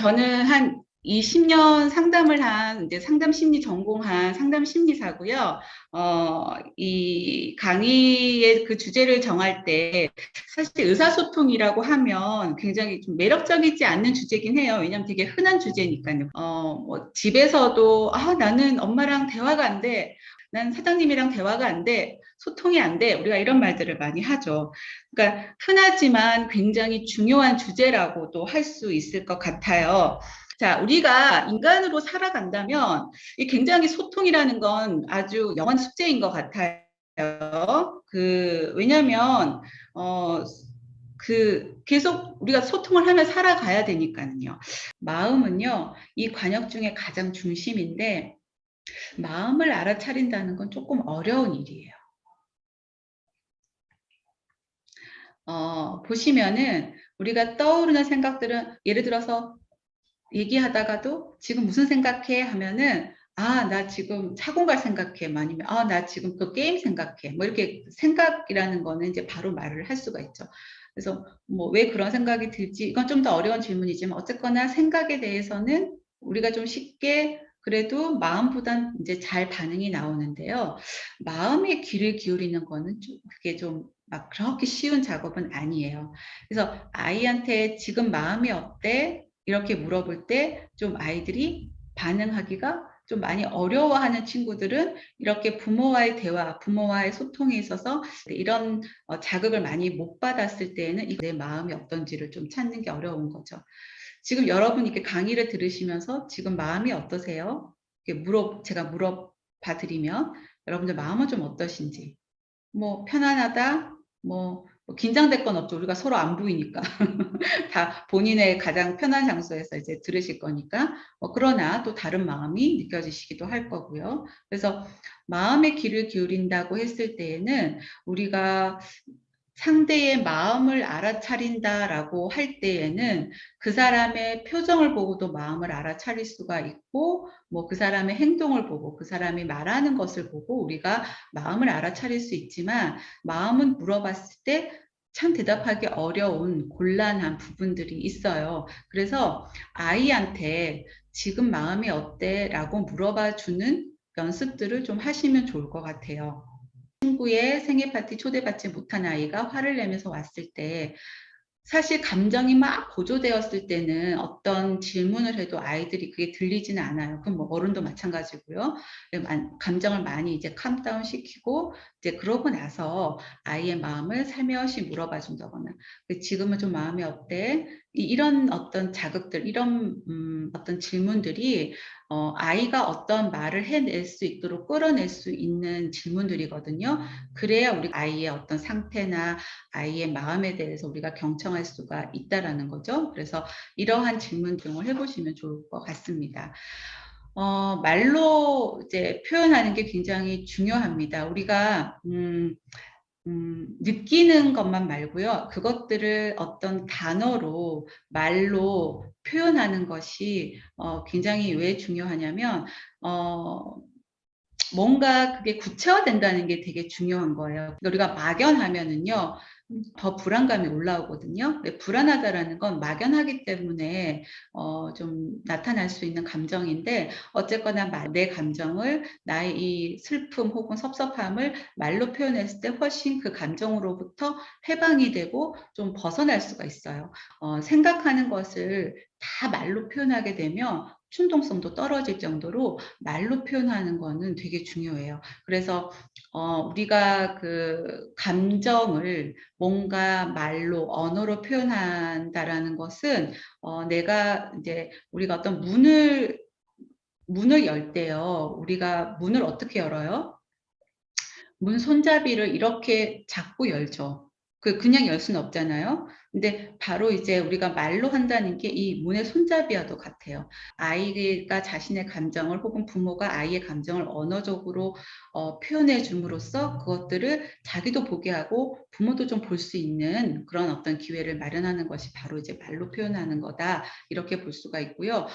저는 한 20년 상담을 한 이제 상담 심리 전공한 상담 심리사고요. 어, 이 강의의 그 주제를 정할 때 사실 의사소통이라고 하면 굉장히 좀 매력적이지 않는 주제긴 해요. 왜냐하면 되게 흔한 주제니까요. 어, 뭐 집에서도 아 나는 엄마랑 대화가 안 돼. 난 사장님이랑 대화가 안 돼. 소통이 안 돼. 우리가 이런 말들을 많이 하죠. 그러니까 흔하지만 굉장히 중요한 주제라고도 할 수 있을 것 같아요. 자, 우리가 인간으로 살아간다면 이 굉장히 소통이라는 건 아주 영원 숙제인 것 같아요. 그 왜냐하면 어, 그 계속 우리가 소통을 하며 살아가야 되니까요. 마음은요, 이 관역 중에 가장 중심인데 마음을 알아차린다는 건 조금 어려운 일이에요. 어, 보시면은 우리가 떠오르는 생각들은 예를 들어서 얘기하다가도 지금 무슨 생각해 하면은 아, 나 지금 차공 갈 생각해. 뭐 아니면 아, 나 지금 그 게임 생각해. 뭐 이렇게 생각이라는 거는 이제 바로 말을 할 수가 있죠. 그래서 뭐 왜 그런 생각이 들지? 이건 좀 더 어려운 질문이지만 어쨌거나 생각에 대해서는 우리가 좀 쉽게 그래도 마음보단 이제 잘 반응이 나오는데요. 마음의 귀를 기울이는 거는 좀 그게 좀 막 그렇게 쉬운 작업은 아니에요. 그래서 아이한테 지금 마음이 어때? 이렇게 물어볼 때 좀 아이들이 반응하기가 좀 많이 어려워하는 친구들은 이렇게 부모와의 대화, 부모와의 소통에 있어서 이런 어, 자극을 많이 못 받았을 때에는 내 마음이 어떤지를 좀 찾는 게 어려운 거죠. 지금 여러분 이렇게 강의를 들으시면서 지금 마음이 어떠세요? 이렇게 물어 제가 물어봐 드리면 여러분들 마음은 좀 어떠신지 뭐 편안하다 뭐, 뭐 긴장될 건 없죠. 우리가 서로 안 보이니까 다 본인의 가장 편한 장소에서 이제 들으실 거니까 뭐 그러나 또 다른 마음이 느껴지시기도 할 거고요. 그래서 마음의 귀를 기울인다고 했을 때에는 우리가 상대의 마음을 알아차린다라고 할 때에는 그 사람의 표정을 보고도 마음을 알아차릴 수가 있고, 뭐 그 사람의 행동을 보고 그 사람이 말하는 것을 보고 우리가 마음을 알아차릴 수 있지만, 마음은 물어봤을 때참 대답하기 어려운 곤란한 부분들이 있어요. 그래서 아이한테 지금 마음이 어때? 라고 물어봐 주는 연습들을 좀 하시면 좋을 것 같아요. 친구의 생일 파티 초대받지 못한 아이가 화를 내면서 왔을 때 사실 감정이 막 고조되었을 때는 어떤 질문을 해도 아이들이 그게 들리지는 않아요. 그럼 뭐 어른도 마찬가지고요. 감정을 많이 이제 캄다운 시키고 이제 그러고 나서 아이의 마음을 살며시 물어봐 준다거나 지금은 좀 마음이 어때? 이런 어떤 자극들, 이런 음, 어떤 질문들이 어, 아이가 어떤 말을 해낼 수 있도록 끌어낼 수 있는 질문들이거든요. 그래야 우리 아이의 어떤 상태나 아이의 마음에 대해서 우리가 경청 할 수가 있다라는 거죠. 그래서 이러한 질문 등을 해보시면 좋을 것 같습니다. 어, 말로 이제 표현하는 게 굉장히 중요합니다. 우리가 음, 음, 느끼는 것만 말고요. 그것들을 어떤 단어로, 말로 표현하는 것이 어, 굉장히 왜 중요하냐면, 어, 뭔가 그게 구체화된다는 게 되게 중요한 거예요. 우리가 막연하면은요, 더 불안감이 올라오거든요. 불안하다라는 건 막연하기 때문에 어, 좀 나타날 수 있는 감정인데 어쨌거나 내 감정을 나의 이 슬픔 혹은 섭섭함을 말로 표현했을 때 훨씬 그 감정으로부터 해방이 되고 좀 벗어날 수가 있어요. 어, 생각하는 것을 다 말로 표현하게 되면 충동성도 떨어질 정도로 말로 표현하는 거는 되게 중요해요. 그래서 어, 우리가 그 감정을 뭔가 말로 언어로 표현한다라는 것은 어, 내가 이제 우리가 어떤 문을 문을 열 때요. 우리가 문을 어떻게 열어요? 문 손잡이를 이렇게 잡고 열죠. 그 그냥 열 수는 없잖아요. 근데 바로 이제 우리가 말로 한다는 게 이 문의 손잡이와도 같아요. 아이가 자신의 감정을 혹은 부모가 아이의 감정을 언어적으로 어, 표현해 줌으로써 그것들을 자기도 보게 하고 부모도 좀 볼 수 있는 그런 어떤 기회를 마련하는 것이 바로 이제 말로 표현하는 거다 이렇게 볼 수가 있고요.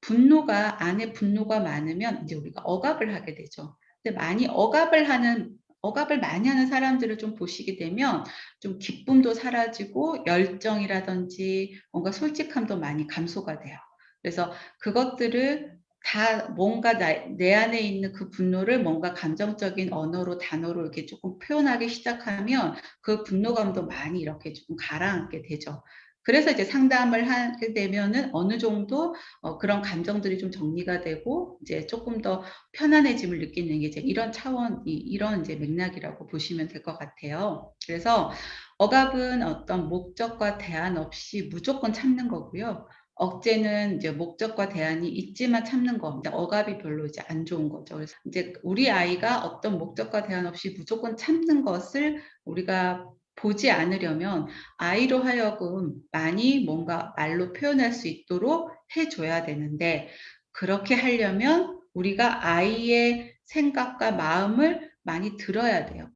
분노가 안에 분노가 많으면 이제 우리가 억압을 하게 되죠. 근데 많이 억압을 하는 억압을 많이 하는 사람들을 좀 보시게 되면 좀 기쁨도 사라지고 열정이라든지 뭔가 솔직함도 많이 감소가 돼요. 그래서 그것들을 다 뭔가 나, 내 안에 있는 그 분노를 뭔가 감정적인 언어로 단어로 이렇게 조금 표현하기 시작하면 그 분노감도 많이 이렇게 조금 가라앉게 되죠. 그래서 이제 상담을 하게 되면은 어느 정도 어, 그런 감정들이 좀 정리가 되고 이제 조금 더 편안해짐을 느끼는 게 이제 이런 차원, 이, 이런 이제 맥락이라고 보시면 될 것 같아요. 그래서 억압은 어떤 목적과 대안 없이 무조건 참는 거고요. 억제는 이제 목적과 대안이 있지만 참는 겁니다. 억압이 별로 이제 안 좋은 거죠. 그래서 이제 우리 아이가 어떤 목적과 대안 없이 무조건 참는 것을 우리가 보지 않으려면 아이로 하여금 많이 뭔가 말로 표현할 수 있도록 해줘야 되는데 그렇게 하려면 우리가 아이의 생각과 마음을 많이 들어야 돼요.